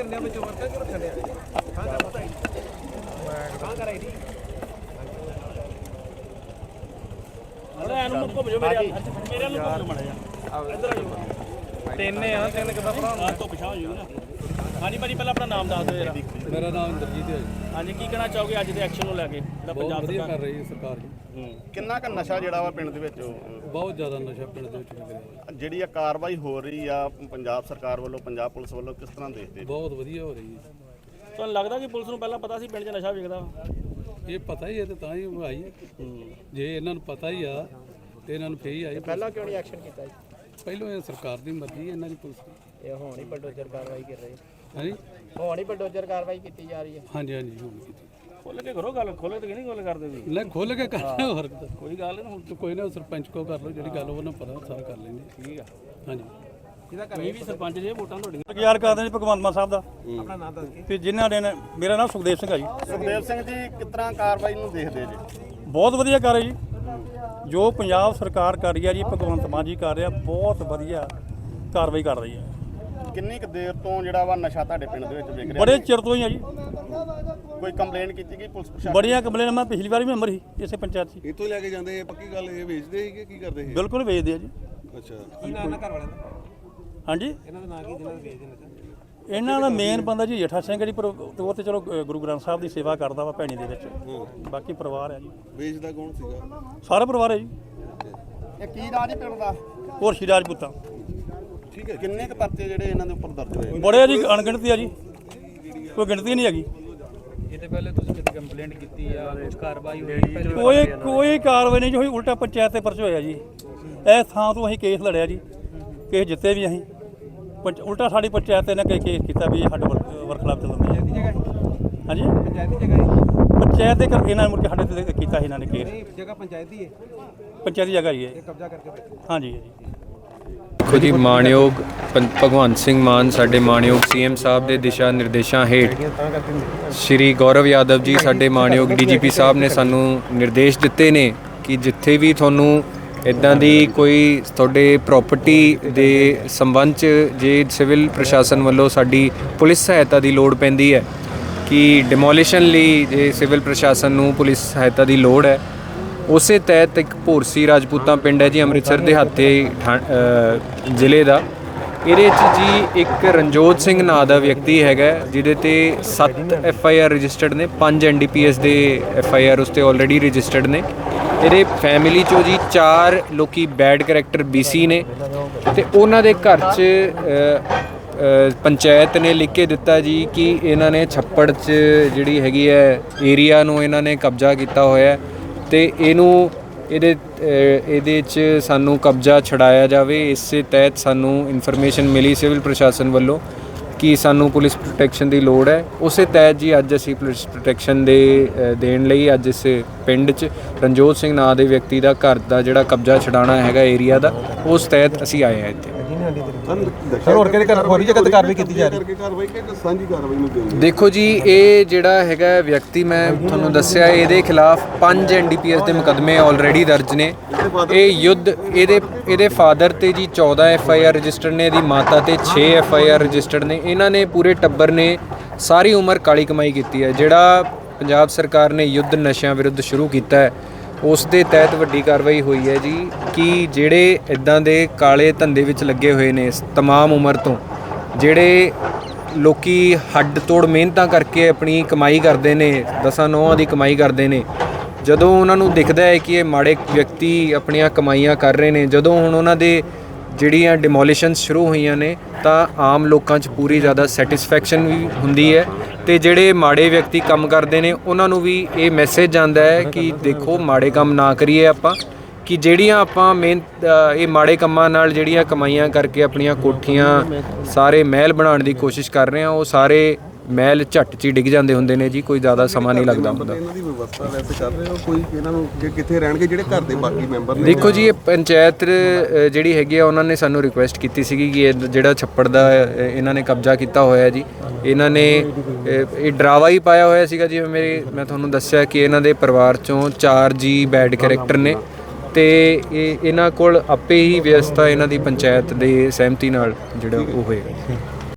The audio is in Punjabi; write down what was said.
ਕੀ ਕਰਨਿਆ ਵਿੱਚੋਂ ਵਰਤਾ ਕਿ ਰੱਖਣ ਹਾਂ ਕਰ ਪਤਾ ਹਾਂ ਕਰ ਆਈਡੀ। ਅਰੇ ਇਹਨੂੰ ਮੁੱਕ ਭਜੋ ਮੇਰੇ ਮੇਰੇ ਨੂੰ ਭਜੋ ਮੜਾ ਜਾ ਇੱਧਰ ਆ ਜਾਓ। ਤਿੰਨ ਆ ਤਿੰਨ ਕਿਦਾਂ ਭਰਾ ਆ ਤੋਂ ਪਿਛਾ ਹੋ ਜਾਓ ਨਾ। ਹਾਂਜੀ ਭਾਜੀ ਪਹਿਲਾਂ ਆਪਣਾ ਨਾਮ ਦੱਸ ਦਿਓ ਜਰਾ। ਮੇਰਾ ਨਾਮ ਇੰਦਰਜੀਤ ਹੈ ਜੀ। ਹਾਂਜੀ ਕੀ ਕਹਿਣਾ ਚਾਹੋਗੇ ਅੱਜ ਦੇ ਐਕਸ਼ਨ ਨੂੰ ਲੈ ਕੇ? ਜਿਹੜਾ ਬਹੁਤ ਪੰਜਾਬ ਵਧੀਆ ਸਰਕਾਰ ਕਰ ਰਹੀ ਹੈ ਸਰਕਾਰ ਜੀ। ਕਿੰਨਾ ਕ ਨਸ਼ਾ ਜਿਹੜਾ ਵਾ ਪਿੰਡ ਦੇ ਵਿੱਚ? ਉਹ, ਬਹੁਤ ਜ਼ਿਆਦਾ ਨਸ਼ਾ ਪਿੰਡ ਦੇ ਵਿੱਚ ਵਿਕ ਰਿਹਾ ਹੈ। ਜਿਹੜੀ ਆ ਕਾਰਵਾਈ ਹੋ ਰਹੀ ਆ ਪੰਜਾਬ ਸਰਕਾਰ ਵੱਲੋਂ ਪੰਜਾਬ ਪੁਲਿਸ ਵੱਲੋਂ ਕਿਸ ਤਰ੍ਹਾਂ ਦੇਖਦੇ? ਬਹੁਤ ਵਧੀਆ ਹੋ ਰਹੀ ਹੈ। ਤੁਹਾਨੂੰ ਲੱਗਦਾ ਕਿ ਪੁਲਿਸ ਨੂੰ ਪਹਿਲਾਂ ਪਤਾ ਸੀ ਪਿੰਡ 'ਚ ਨਸ਼ਾ ਵਿਕਦਾ ਇਹ ਪਤਾ ਹੀ ਹੈ ਤੇ ਤਾਂ ਹੀ ਉਹ ਆਈ। ਹੈ। ਜੇ ਇਹਨਾਂ ਨੂੰ ਪਤਾ ਹੀ ਆ ਤੇ ਇਹਨਾਂ ਨੂੰ ਫੇਰ ਹੀ ਆਈ। ਪਹਿਲਾਂ ਕਿਉਂ ਨਹੀਂ ਐਕਸ਼ਨ ਕੀਤਾ ਜੀ? ਪਹਿਲੋਂ ਇਹ ਸਰਕਾਰ ਦੀ ਮਰਜ਼ੀ ਹੈ ਇਹਨਾਂ ਦੀ ਪੁਲਿਸ ਦੀ। ਇਹ ਹੁਣ ਹੀ ਬਲਡੋਜ਼ਰ ਕਾਰਵਾਈ ਕਰ ਰਹੇ ਹਾਂਜੀ ਹੁਣ ਹੀ ਬਲਡੋਜ਼ਰ ਕਾਰਵਾਈ ਕੀਤੀ ਜਾ ਰਹੀ ਹੈ। ਹਾਂਜੀ ਹਾਂਜੀ ਹੁਣ ਕੀਤੀ। ਖੋਲ ਕੇ ਕਰੋ ਗੱਲ ਖੋਲੇ ਤੇ ਨਹੀਂ ਗੱਲ ਕਰਦੇ ਵੀ ਲੈ ਖੋਲ ਕੇ ਕਰਨਾ ਹੋਰ। ਕੋਈ ਗੱਲ ਨਹੀਂ ਹੁਣ ਤੇ ਕੋਈ ਨਾ ਸਰਪੰਚ ਕੋ ਕਰ ਲਓ ਜਿਹੜੀ ਗੱਲ ਉਹਨਾਂ ਪਤਾ ਸਾਰਾ ਕਰ ਲੈਂਦੇ। ਠੀਕ ਆ। ਹਾਂਜੀ। ਕੋਈ ਵੀ ਸਰਪੰਚ ਜੇ ਵੋਟਾਂ ਤੁਹਾਡੀਆਂ। ਯਾਰ ਕਰਦੇ ਜੀ ਭਗਵੰਤ ਮਾਨ ਸਾਹਿਬ ਦਾ? ਆਪਣਾ ਨਾਮ ਦੱਸ ਕੇ। ਤੇ ਜਿਨ੍ਹਾਂ ਨੇ ਨੇ- ਮੇਰਾ ਨਾਮ ਸੁਖਦੇਵ ਸਿੰਘ ਆ ਜੀ। ਸੁਖਦੇਵ ਸਿੰਘ ਜੀ ਕਿਸ ਤਰ੍ਹਾਂ ਕਾਰਵਾਈ ਨੂੰ ਦੇਖਦੇ ਜੀ? ਬਹੁਤ ਵਧੀਆ ਕਰ ਰਹੀ ਜੀ। ਜੋ ਪੰਜਾਬ ਸਰਕਾਰ ਕਰ ਰਹੀ ਹੈ ਜੀ ਭਗਵੰਤ ਮਾਨ ਜੀ ਕਰ ਰਿਹਾ ਬਹੁਤ ਵਧੀਆ ਕਾਰਵਾਈ ਕਰ ਰਹੀ ਹੈ। ਕਿੰਨੀ ਕੁ ਦੇਰ ਤੋਂ ਜਿਹੜਾ ਵਾ ਨਸ਼ਾ ਤੁਹਾਡੇ ਪਿੰਡ ਦੇ ਵਿੱਚ ਵਿਕ ਰਿਹਾ ਬੜੇ ਚਿਰ ਤੋਂ ਹੀ ਆ ਜੀ। ਕੋਈ ਕੰਪਲੇਂਟ ਕੀਤੀ ਗਈ ਪੁਲਿਸ ਪ੍ਰਸ਼ਾਸਨ ਬੜੀਆਂ ਕੰਪਲੇਨਾਂ ਮੈਂ ਪਿਛਲੀ ਵਾਰ ਵੀ ਮੈਂਬਰ ਸੀ ਇਸੇ ਪੰਚਾਇਤ 'ਚ। ਇੱਥੋਂ ਲੈ ਕੇ ਜਾਂਦੇ ਇਹ ਪੱਕੀ ਗੱਲ ਇਹ ਵੇਚਦੇ ਸੀ ਕਿ ਕੀ ਕਰਦੇ ਸੀ? ਬਿਲਕੁਲ ਵੇਚਦੇ ਆ ਜੀ। ਅੱਛਾ। ਕੀ ਨਾਮ ਨਾ ਘਰ ਵਾਲਿਆਂ ਦਾ? ਹਾਂਜੀ? ਇਹਨਾਂ ਦਾ ਨਾਂ ਕੀ ਜਿਹਨਾਂ ਦੇ ਵੇਚਦੇ ਨੇ ਇਹਨਾਂ ਦਾ ਮੇਨ ਬੰਦਾ ਜੀ ਜੇਠਾ ਸਿੰਘ ਹੈ ਜੀ ਪਰ ਉਹ ਤੇ ਚਲੋ ਅ, ਗੁਰੂ ਗ੍ਰੰਥ ਸਾਹਿਬ ਦੀ ਸੇਵਾ ਕਰਦਾ ਵਾ ਭੈਣੀ ਦੇ ਵਿੱਚ। ਬਾਕੀ ਪਰਿਵਾਰ ਹੈ ਜੀ। ਵੇਚਦਾ ਕੌਣ ਸੀਗਾ? ਸਾਰਾ ਪਰਿਵਾਰ ਹੈ ਜੀ। ਇਹ ਕੀ ਰਾਜ ਪਿੰਡ ਦਾ? ਹੋਰ ਸ਼੍ਰੀ ਰਾਜਪੂਤਾਂ। ਠੀਕ ਹੈ ਕਿੰਨੇ ਕੁ ਪਰਚੇ ਜਿਹੜੇ ਇਹਨਾਂ ਦੇ ਉੱਪਰ ਦਰਜ ਹੋਏ? ਬੜੇ ਆ ਜੀ ਅਣਗਿਣਤੀ ਆ ਜੀ। ਕੋਈ ਗਿਣਤੀ ਨਹੀਂ ਹੈਗੀ। ਇਹਦੇ ਪਹਿਲੇ ਤੁਸੀਂ ਕਿਤੇ ਕੰਪਲੇਂਟ ਕੀਤੀ ਆ ਕੁਝ ਕਾਰਵਾਈ ਹੋਈ? ਪਹਿਲੇ ਕੋਈ ਕੋਈ ਕਾਰਵਾਈ ਨਹੀਂ ਜੀ ਹੋਈ ਉਲਟਾ ਪੰਚਾਇਤ ਤੇ ਪਰਚ ਹੋਇਆ ਜੀ। ਇਹ ਥਾਂ ਤੋਂ ਅਸੀਂ ਕੇਸ ਲੜਿਆ ਜੀ। ਕੇਸ ਜਿੱਤੇ ਵੀ ਅਸੀਂ। ਪੰਚ- ਉਲਟਾ ਸਾਡੀ ਪੰਚਾਇਤ ਨੇ ਕਈ ਕੇਸ ਕੀਤਾ ਵੀ ਇਹ ਸਾਡੇ ਵਰ- ਵਰਖਲਾਫ ਚੱਲਦਾ ਜਗ੍ਹਾ ਹਾਂਜੀ? ਪੰਚਾਇਤ ਦੀ ਜਗ੍ਹਾ ਹੈ ਪੰਚਾਇਤ ਦੇ ਕਰਕੇ ਇਹਨਾਂ ਨੇ ਮੁੜ ਕੇ ਸਾਡੇ ਤੇ ਕੀਤਾ ਸੀ ਇਹਨਾਂ ਨੇ ਕੇਸ ਨਹੀਂ ਜਗ੍ਹਾ ਪੰਚਾਇਤ ਦੀ ਹੈ। ਪੰਚਾਇਤੀ ਜਗ੍ਹਾ ਹੀ ਹੈ। ਇਹ ਕਬਜ਼ਾ ਕਰਕੇ ਬੈਠੇ ਹਾਂਜੀ ਜੀ ਦੇਖੋ ਜੀ ਮਾਣਯੋਗ ਪੰ- ਭਗਵੰਤ ਸਿੰਘ ਮਾਨ ਸਾਡੇ ਮਾਣਯੋਗ ਸੀਐਮ ਸਾਹਿਬ ਦੇ ਦਿਸ਼ਾ ਨਿਰਦੇਸ਼ਾਂ ਹੇਠ ਸ਼੍ਰੀ ਗੌਰਵ ਯਾਦਵ ਜੀ ਸਾਡੇ ਮਾਣਯੋਗ ਡੀਜੀਪੀ ਸਾਹਿਬ ਨੇ ਸਾਨੂੰ ਨਿਰਦੇਸ਼ ਦਿੱਤੇ ਨੇ ਕਿ ਜਿੱਥੇ ਵੀ ਤੁਹਾਨੂੰ ਇਦਾਂ ਦੀ ਕੋਈ ਤੁਹਾਡੇ ਪ੍ਰਾਪਰਟੀ ਦੇ ਸੰਬੰਧ ਚ ਜੇ ਸਿਵਲ ਪ੍ਰਸ਼ਾਸਨ ਵੱਲੋਂ ਸਾਡੀ ਪੁਲਿਸ ਸਹਾਇਤਾ ਦੀ ਲੋੜ ਪੈਂਦੀ ਹੈ, ਕਿ ਡਿਮੋਲੀਸ਼ਨ ਲਈ ਜੇ ਸਿਵਲ ਪ੍ਰਸ਼ਾਸਨ ਨੂੰ ਪੁਲਿਸ ਸਹਾਇਤਾ ਦੀ ਲੋੜ ਹੈ, ਉਸੇ ਤਹਿਤ ਇੱਕ ਭੋਰਸੀ ਰਾਜਪੂਤਾਂ ਪਿੰਡ ਹੈ ਜੀ ਅੰਮ੍ਰਿਤਸਰ ਦੇ ਹੱਥੇ ਜ਼ਿਲ੍ਹੇ ਦਾ। ਇਹਦੇ 'ਚ ਜੀ ਇੱਕ ਰਣਜੋਤ ਸਿੰਘ ਨਾਂ ਦਾ ਵਿਅਕਤੀ ਹੈਗਾ, ਜਿਹਦੇ ਤੇ 7 ਐਫ ਆਈ ਆਰ ਰਜਿਸਟਰਡ ਨੇ 5 ਐਨ ਡੀ ਪੀ ਐਸ ਦੇ ਐਫ ਆਈ ਆਰ ਉਸ ਤੇ ਆਲਰੇਡੀ ਰਜਿਸਟਰਡ ਨੇ। ਇਹਦੇ ਫੈਮਿਲੀ 'ਚੋਂ ਜੀ ਚਾਰ ਲੋਕੀ ਬੈਡ ਕੈਰੈਕਟਰ ਬੀਸੀ ਨੇ ਤੇ ਉਹਨਾਂ ਦੇ ਘਰ 'ਚ ਪੰਚਾਇਤ ਨੇ ਲਿਖ ਕੇ ਦਿੱਤਾ ਜੀ ਕਿ ਇਹਨਾਂ ਨੇ ਛੱਪੜ 'ਚ ਜਿਹੜੀ ਹੈਗੀ ਹੈ ਏਰੀਆ ਨੂੰ ਇਹਨਾਂ ਨੇ ਕਬਜ਼ਾ ਕੀਤਾ ਹੋਇਆ ਹੈ ਤੇ ਇਹਨੂੰ, ਇਹਦੇ ਇਹਦੇ 'ਚ ਸਾਨੂੰ ਕਬਜ਼ਾ ਛਡਾਇਆ ਜਾਵੇ, ਇਸੇ ਤਹਿਤ ਸਾਨੂੰ ਇਨਫੋਰਮੇਸ਼ਨ ਮਿਲੀ ਸਿਵਲ ਪ੍ਰਸ਼ਾਸਨ ਵੱਲੋਂ। ਕਿ ਸਾਨੂੰ ਪੁਲਿਸ ਪ੍ਰੋਟੈਕਸ਼ਨ ਦੀ ਲੋੜ ਹੈ। ਉਸੇ ਤਹਿਤ ਜੀ ਅੱਜ ਅਸੀਂ ਪੁਲਿਸ ਪ੍ਰੋਟੈਕਸ਼ਨ ਦੇ ਦੇਣ ਲਈ ਅੱਜ ਇਸ ਪਿੰਡ 'ਚ ਰਣਜੋਤ ਸਿੰਘ ਨਾਂ ਦੇ ਵਿਅਕਤੀ ਦਾ ਘਰ ਦਾ ਜਿਹੜਾ ਕਬਜ਼ਾ ਛਡਾਣਾ ਹੈਗਾ ਏਰੀਆ ਦਾ, ਉਸ ਤਹਿਤ ਅਸੀਂ ਆਏ ਹਾਂ ਇੱਥੇ। ਸਰ ਹੋਰ ਕਿਹੜੇ ਕਰ ਹੋਰੀ ਜਗਤ ਕਾਰਵਾਈ ਕੀਤੀ ਜਾ ਰਹੀ? ਕਰਕੇ ਕਾਰਵਾਈ ਕਿ ਸਾਂਝੀ ਕਾਰਵਾਈ ਨੂੰ ਕਹਿੰਦੇ ਦੇਖੋ ਜੀ ਇਹ ਜਿਹੜਾ ਹੈਗਾ ਵਿਅਕਤੀ ਮੈਂ ਤੁਹਾਨੂੰ ਦੱਸਿਆ ਇਹਦੇ ਖਿਲਾਫ 5 ਐਨਡੀਪੀਐਸ ਦੇ ਮੁਕਦਮੇ ਆਲਰੇਡੀ ਦਰਜ ਨੇ। ਇਹ ਯੁੱਧ ਇਹਦੇ ਇਹਦੇ ਫਾਦਰ ਤੇ ਜੀ 14 ਐਫਆਈਆਰ ਰਜਿਸਟਰਡ ਨੇ ਇਹਦੀ ਮਾਤਾ ਤੇ 6 ਐਫਆਈਆਰ ਰਜਿਸਟਰਡ ਨੇ। ਇਹਨਾਂ ਨੇ ਪੂਰੇ ਟੱਬਰ ਨੇ ਸਾਰੀ ਉਮਰ ਕਾਲੀ ਕਮਾਈ ਕੀਤੀ ਹੈ। ਜਿਹੜਾ ਪੰਜਾਬ ਸਰਕਾਰ ਨੇ ਯੁੱਧ ਨਸ਼ਿਆਂ ਵਿਰੁੱਧ ਸ਼ੁਰੂ ਕੀਤਾ ਹੈ ਉਸ ਦੇ ਤਹਿਤ ਵੱਡੀ ਕਾਰਵਾਈ ਹੋਈ ਹੈ ਜੀ ਕਿ ਜਿਹੜੇ ਇਦਾਂ ਦੇ ਕਾਲੇ ਧੰਦੇ ਵਿੱਚ ਲੱਗੇ ਹੋਏ ਨੇ ਇਸ तमाम ਉਮਰ ਤੋਂ ਜਿਹੜੇ ਲੋਕੀ ਹੱਡ ਤੋੜ ਮਿਹਨਤਾਂ ਕਰਕੇ ਆਪਣੀ ਕਮਾਈ ਕਰਦੇ ਨੇ ਦਸਾਂ ਨੌਹਾਂ ਦੀ ਕਮਾਈ ਕਰਦੇ ਨੇ ਜਦੋਂ ਉਹਨਾਂ ਨੂੰ ਦਿਖਦਾ ਹੈ ਕਿ ਇਹ ਮਾੜੇ ਵਿਅਕਤੀ ਆਪਣੀਆਂ ਕਮਾਈਆਂ ਕਰ ਰਹੇ ਨੇ ਜਦੋਂ ਹੁਣ ਉਹਨਾਂ ਦੇ ਜਿਹੜੀਆਂ ਡਿਮੋਲੀਸ਼ਨਸ ਸ਼ੁਰੂ ਹੋਈਆਂ ਨੇ ਤਾਂ ਆਮ ਲੋਕਾਂ 'ਚ ਪੂਰੀ ਜ਼ਿਆਦਾ ਸੈਟੀਸਫੈਕਸ਼ਨ ਵੀ ਹੁੰਦੀ ਹੈ ਤੇ ਜਿਹੜੇ ਮਾੜੇ ਵਿਅਕਤੀ ਕੰਮ ਕਰਦੇ ਨੇ, ਉਹਨਾਂ ਨੂੰ ਵੀ ਇਹ ਮੈਸੇਜ ਜਾਂਦਾ ਹੈ ਕਿ ਦੇਖੋ, ਮਾੜੇ ਕੰਮ ਨਾ ਕਰੀਏ ਆਪਾਂ, ਕਿ ਜਿਹੜੀਆਂ ਆਪਾਂ ਮਿਹਨਤ ਇਹ ਮਾੜੇ ਕੰਮਾਂ ਨਾਲ ਜਿਹੜੀਆਂ ਕਮਾਈਆਂ ਕਰਕੇ ਆਪਣੀਆਂ ਕੋਠੀਆਂ ਸਾਰੇ ਮਹਿਲ ਬਣਾਉਣ ਦੀ ਕੋਸ਼ਿਸ਼ ਕਰ ਰਹੇ ਆ ਉਹ ਸਾਰੇ ਮਹਿਲ ਝੱਟ 'ਚ ਹੀ ਡਿੱਗ ਜਾਂਦੇ ਹੁੰਦੇ ਨੇ ਜੀ ਕੋਈ ਜ਼ਿਆਦਾ ਸਮਾਂ ਨਹੀਂ ਲੱਗਦਾ ਹੁੰਦਾ। ਇਹਨਾਂ ਦੀ ਵਿਵਸਥਾ ਵੈਸੇ ਕਰ ਰਹੇ ਹੋ ਕੋਈ ਇਹਨਾਂ ਨੂੰ ਕਿ ਕਿੱਥੇ ਰਹਿਣਗੇ ਜਿਹੜੇ ਘਰ ਦੇ ਬਾਕੀ ਮੈਂਬਰ ਨੇ ਦੇਖੋ ਜੀ ਇਹ ਪੰਚਾਇਤ ਅ, ਜਿਹੜੀ ਹੈਗੀ ਆ ਉਹਨਾਂ ਨੇ ਸਾਨੂੰ ਰਿਕੁਐਸਟ ਕੀਤੀ ਸੀਗੀ ਕਿ ਇਹ ਜਿਹੜਾ ਛੱਪੜ ਦਾ ਅ, ਇਹਨਾਂ ਨੇ ਕਬਜ਼ਾ ਕੀਤਾ ਹੋਇਆ ਜੀ। ਇਹਨਾਂ ਨੇ ਅ, ਇਹ ਡਰਾਵਾ ਹੀ ਪਾਇਆ ਹੋਇਆ ਸੀਗਾ ਜਿਵੇਂ ਮੇਰੇ ਮੈਂ ਤੁਹਾਨੂੰ ਦੱਸਿਆ ਕਿ ਇਹਨਾਂ ਦੇ ਪਰਿਵਾਰ ਚੋਂ 4 ਜੀ ਬੈਡ ਕੈਰੈਕਟਰ ਨੇ ਤੇ ਇਹ ਇਹਨਾਂ ਕੋਲ ਆਪੇ ਹੀ ਵਿਵਸਥਾ ਇਹਨਾਂ ਦੀ ਪੰਚਾਇਤ ਦੇ ਸਹਿਮਤੀ ਨਾਲ ਜਿਹੜਾ ਉਹ ਹੋਏਗਾ।